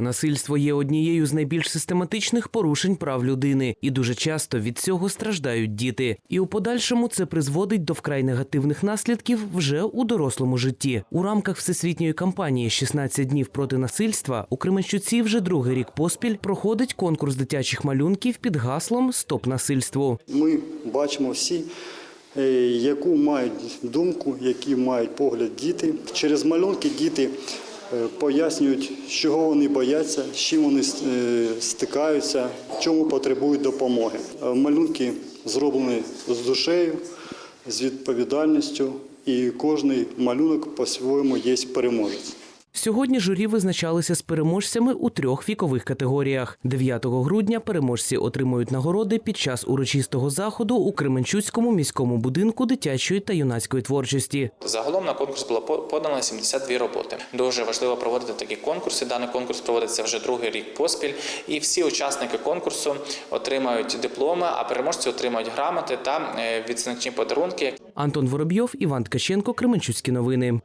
Насильство є однією з найбільш систематичних порушень прав людини, і дуже часто від цього страждають діти. І у подальшому це призводить до вкрай негативних наслідків вже у дорослому житті. У рамках всесвітньої кампанії «16 днів проти насильства у Кременчуці вже другий рік поспіль проходить конкурс дитячих малюнків під гаслом Стоп насильству. Ми бачимо всі, е, яку мають думку, які мають погляд діти. Через малюнки діти пояснюють, чого вони бояться, з чим вони е, стикаються, чому потребують допомоги. Е, Малюнки зроблені з душею, з відповідальністю, і кожний малюнок по-своєму є переможець. Сьогодні журі визначалися з переможцями у трьох вікових категоріях. 9 грудня переможці отримують нагороди під час урочистого заходу у Кременчуцькому міському будинку дитячої та юнацької творчості. Загалом на конкурс було по- подано 72 роботи. Дуже важливо проводити такі конкурси. Даний конкурс проводиться вже другий рік поспіль, і всі учасники конкурсу отримають дипломи, а переможці отримають грамоти та е, відзначні подарунки. Антон Воробйов, Іван Ткаченко, Кременчуцькі новини.